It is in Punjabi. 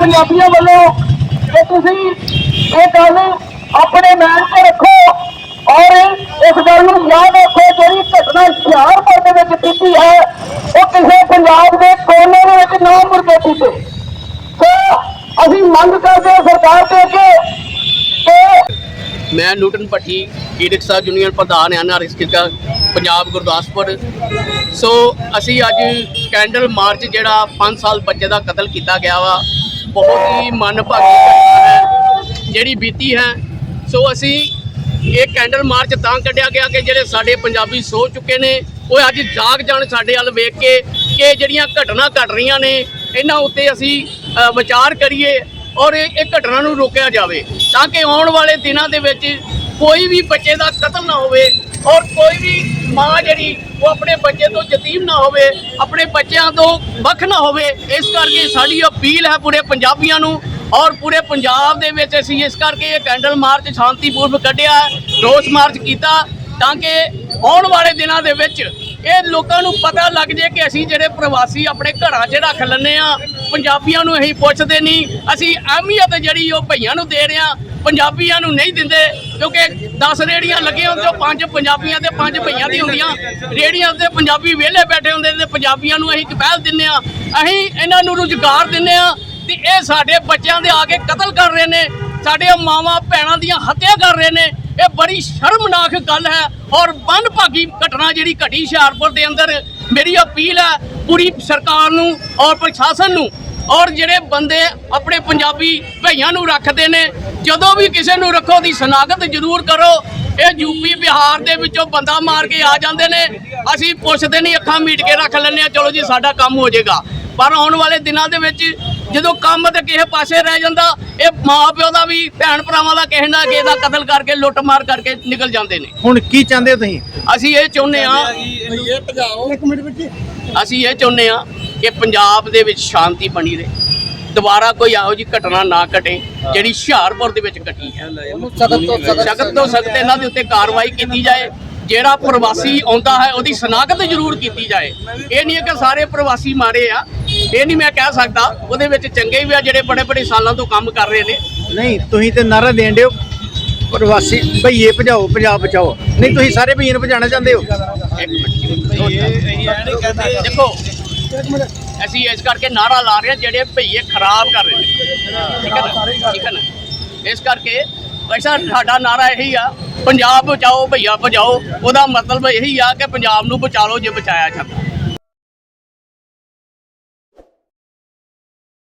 ਪੰਜਾਬੀਆਂ ਵੱਲੋਂ ਕਿ ਤੁਸੀਂ ਇਹ ਗੱਲ ਆਪਣੇ ਮਨ ਤੇ ਰੱਖੋ ਔਰ ਇਸ ਗੱਲ ਨੂੰ ਯਾਦ ਰੱਖੋ, ਜਿਹੜੀ ਘਟਨਾ ਹੁਸ਼ਿਆਰਪੁਰ ਦੇ ਵਿੱਚ ਬੀਤੀ ਹੈ, ਉਹ ਕਿਸੇ ਪੰਜਾਬ ਦੇ ਕੋਨੇ ਦੇ ਵਿੱਚ ਨਾ ਮੁੜ ਕੇ ਬੀਤੇ ਸੋ ਅਸੀਂ ਮੰਗ ਕਰਦੇ ਹਾਂ ਸਰਕਾਰ ਤੋਂ ਕਿ ਮੈਂ ਨੂਟਨ ਭੱਟੀ ਈ ਯੂਨੀਅਨ ਪ੍ਰਧਾਨ ਹਾਂ ਨਾਰਿਸਕਿਕਾ ਪੰਜਾਬ ਗੁਰਦਾਸਪੁਰ। ਸੋ ਅਸੀਂ ਅੱਜ ਕੈਂਡਲ ਮਾਰਚ ਜਿਹੜਾ 5 ਸਾਲ ਬੱਚੇ ਦਾ ਕਤਲ ਕੀਤਾ ਗਿਆ ਵਾ ਬਹੁਤ ਹੀ ਮਨਭਾਗੀ ਘਟਨਾ ਹੈ, ਜਿਹੜੀ ਬੀਤੀ ਹੈ। ਸੋ ਅਸੀਂ ਇਹ ਕੈਂਡਲ ਮਾਰਚ ਤਾਂ ਕੱਢਿਆ ਗਿਆ ਕਿ ਜਿਹੜੇ ਸਾਡੇ ਪੰਜਾਬੀ ਸੋ ਚੁੱਕੇ ਨੇ, ਉਹ ਅੱਜ ਜਾਗ ਜਾਣ ਸਾਡੇ ਵੱਲ ਵੇਖ ਕੇ ਕਿ ਜਿਹੜੀਆਂ ਘਟਨਾ ਘਟ ਰਹੀਆਂ ਨੇ, ਇਹਨਾਂ ਉੱਤੇ ਅਸੀਂ ਵਿਚਾਰ ਕਰੀਏ ਔਰ ਇਹ ਇਹ ਘਟਨਾ ਨੂੰ ਰੋਕਿਆ ਜਾਵੇ। ਤਾਂ ਕਿ ਆਉਣ ਵਾਲੇ ਦਿਨਾਂ ਦੇ ਵਿੱਚ ਕੋਈ ਵੀ ਬੱਚੇ ਦਾ ਕਤਲ ਨਾ ਹੋਵੇ ਔਰ ਕੋਈ ਵੀ ਮਾਂ ਜਿਹੜੀ, ਉਹ ਆਪਣੇ ਬੱਚੇ ਤੋਂ ਯਤੀਮ ਨਾ ਹੋਵੇ, ਆਪਣੇ ਬੱਚਿਆਂ ਤੋਂ ਵੱਖ ਨਾ ਹੋਵੇ, ਇਸ ਕਰਕੇ ਸਾਡੀ ਅਪੀਲ ਹੈ ਪੂਰੇ ਪੰਜਾਬੀਆਂ ਨੂੰ ਔਰ ਪੂਰੇ ਪੰਜਾਬ ਦੇ ਵਿੱਚ ਅਸੀਂ ਇਸ ਕਰਕੇ ਇਹ ਕੈਂਡਲ ਮਾਰਚ ਸ਼ਾਂਤੀਪੂਰਵਕ ਕੱਢਿਆ, ਰੋਸ ਮਾਰਚ ਕੀਤਾ ਤਾਂ ਕਿ ਆਉਣ ਵਾਲੇ ਦਿਨਾਂ ਦੇ ਵਿੱਚ ਇਹ ਲੋਕਾਂ ਨੂੰ ਪਤਾ ਲੱਗ ਜੇ ਕਿ ਅਸੀਂ ਜਿਹੜੇ ਪ੍ਰਵਾਸੀ ਆਪਣੇ ਘਰਾਂ 'ਚ ਰੱਖ ਲੈਂਦੇ ਆ ਪੰਜਾਬੀਆਂ ਨੂੰ ਅਸੀਂ ਪੁੱਛਦੇ ਨਹੀਂ, ਅਸੀਂ ਅਹਿਮੀਅਤ ਜਿਹੜੀ ਉਹ ਭਈਆਂ ਨੂੰ ਦੇ ਰਹੇ ਆ ਪੰਜਾਬੀਆਂ ਨੂੰ ਨਹੀਂ ਦਿੰਦੇ, ਕਿਉਂਕਿ 10 ਰੇੜੀਆਂ ਲੱਗੀਆਂ ਹੁੰਦੀਆਂ ਪੰਜ ਪੰਜਾਬੀਆਂ ਤੇ ਪੰਜ ਭਈਆਂ ਦੀ ਹੁੰਦੀਆਂ। ਰੇੜੀਆਂ ਤੇ ਪੰਜਾਬੀ ਵਿਹਲੇ ਬੈਠੇ ਹੁੰਦੇ ਤੇ ਪੰਜਾਬੀਆਂ ਨੂੰ ਅਸੀਂ ਪਹਿਲ ਦਿੰਦੇ ਆ ਅਸੀਂ ਇਹਨਾਂ ਨੂੰ ਰੁਜ਼ਗਾਰ ਦਿੰਦੇ ਆ ਤੇ ਇਹ ਸਾਡੇ ਬੱਚਿਆਂ ਦੇ ਆ ਕੇ ਕਤਲ ਕਰ ਰਹੇ ਨੇ ਸਾਡੇ ਮਾਵਾਂ ਭੈਣਾਂ ਦੀਆਂ ਹੱਤਿਆ ਕਰ ਰਹੇ ਨੇ। ਇਹ ਬੜੀ ਸ਼ਰਮਨਾਕ ਗੱਲ ਹੈ ਔਰ ਭਾਗੀ ਘਟਨਾ ਜਿਹੜੀ ਘਟੀ ਹੁਸ਼ਿਆਰਪੁਰ ਦੇ ਅੰਦਰ। ਮੇਰੀ ਅਪੀਲ ਹੈ, ਪੂਰੀ ਸਰਕਾਰ ਨੂੰ ਔਰ ਪ੍ਰਸ਼ਾਸਨ ਨੂੰ ਔਰ ਜਿਹੜੇ ਬੰਦੇ ਆਪਣੇ ਪੰਜਾਬੀ ਭਈਆਂ ਨੂੰ ਰੱਖਦੇ ਨੇ ਜਦੋਂ ਵੀ ਕਿਸੇ ਨੂੰ ਰੱਖੋ ਦੀ ਸ਼ਨਾਖਤ ਜ਼ਰੂਰ ਕਰੋ। ਇਹ ਯੂਪੀ ਬਿਹਾਰ ਦੇ ਵਿੱਚੋਂ ਬੰਦਾ ਮਾਰ ਕੇ ਆ ਜਾਂਦੇ ਨੇ। ਅਸੀਂ ਪੁੱਛਦੇ ਨਹੀਂ ਅੱਖਾਂ ਮੀਟ ਕੇ ਰੱਖ ਲੈਂਦੇ ਆ ਚਲੋ ਜੀ ਸਾਡਾ ਕੰਮ ਹੋ ਜਾਏਗਾ। ਪਰ ਆਉਣ ਵਾਲੇ ਦਿਨਾਂ ਦੇ ਵਿੱਚ ਜਦੋਂ ਕੰਮ ਤੇ ਕਿਸੇ ਪਾਸੇ ਰਹਿ ਜਾਂਦਾ ਇਹ ਮਾਂ ਪਿਓ ਦਾ ਵੀ ਭੈਣ ਭਰਾਵਾਂ ਦਾ ਕਿਸੇ ਨਾ ਕਿਸੇ ਦਾ ਕਤਲ ਕਰਕੇ ਲੁੱਟ ਮਾਰ ਕਰਕੇ ਨਿਕਲ ਜਾਂਦੇ ਨੇ। ਹੁਣ ਕੀ ਚਾਹੁੰਦੇ ਹੋ ਤੁਸੀਂ? ਅਸੀਂ ਇਹ ਚਾਹੁੰਦੇ ਆ ਅਸੀਂ ਇਹ ਚਾਹੁੰਦੇ ਆ ਕਿ ਪੰਜਾਬ ਦੇ ਵਿੱਚ ਸ਼ਾਂਤੀ ਬਣੀ ਰਹੇ ਦੁਬਾਰਾ ਕੋਈ ਇਹੋ ਜਿਹੀ ਘਟਨਾ ਨਾ ਘਟੇ ਜਿਹੜੀ ਹੁਸ਼ਿਆਰਪੁਰ ਦੇ ਵਿੱਚ ਘਟੀ ਹੈ ਸਖਤ ਤੋਂ ਸਖਤ ਇਹਨਾਂ ਦੇ ਉੱਤੇ ਕਾਰਵਾਈ ਕੀਤੀ ਜਾਏ ਜਿਹੜਾ ਪ੍ਰਵਾਸੀ ਆਉਂਦਾ ਹੈ ਉਹਦੀ ਸ਼ਨਾਖਤ ਜ਼ਰੂਰ ਕੀਤੀ ਜਾਏ ਇਹ ਨਹੀਂ ਹੈ ਕਿ ਸਾਰੇ ਪ੍ਰਵਾਸੀ ਮਾਰੇ ਆ ਇਹ ਨਹੀਂ ਮੈਂ ਕਹਿ ਸਕਦਾ ਉਹਦੇ ਵਿੱਚ ਚੰਗੇ ਵੀ ਆ ਜਿਹੜੇ ਬੜੇ ਬੜੇ ਸਾਲਾਂ ਤੋਂ ਕੰਮ ਕਰ ਰਹੇ ਨੇ ਨਹੀਂ ਤੁਸੀਂ ਤੇ ਨਾਰਾ ਦੇਣ ਦਿਓ ਪ੍ਰਵਾਸੀ ਭਈਏ ਭਜਾਓ ਪੰਜਾਬ ਬਚਾਓ ਨਹੀਂ ਤੁਸੀਂ ਸਾਰੇ ਭਈਏ ਨੂੰ ਭਜਾਣਾ ਚਾਹੁੰਦੇ ਹੋ ਦੇਖੋ ਅਸੀਂ ਇਸ ਕਰਕੇ ਨਾਰਾ ਲਾ ਰਹੇ ਹਾਂ, ਜਿਹੜੇ ਭਈਏ ਖਰਾਬ ਕਰ ਰਹੇ ਨੇ। ਠੀਕ ਹੈ ਨਾ? ਠੀਕ ਹੈ ਨਾ? ਇਸ ਕਰਕੇ ਵੈਸਾ ਸਾਡਾ ਨਾਰਾ ਇਹੀ ਆ, ਪੰਜਾਬ ਬਚਾਓ ਭਈਆ, ਬਚਾਓ। ਉਹਦਾ ਮਤਲਬ ਇਹੀ ਆ ਕਿ ਪੰਜਾਬ ਨੂੰ ਬਚਾ ਲਓ ਜੇ ਬਚਾਇਆ ਜਾਂਦਾ।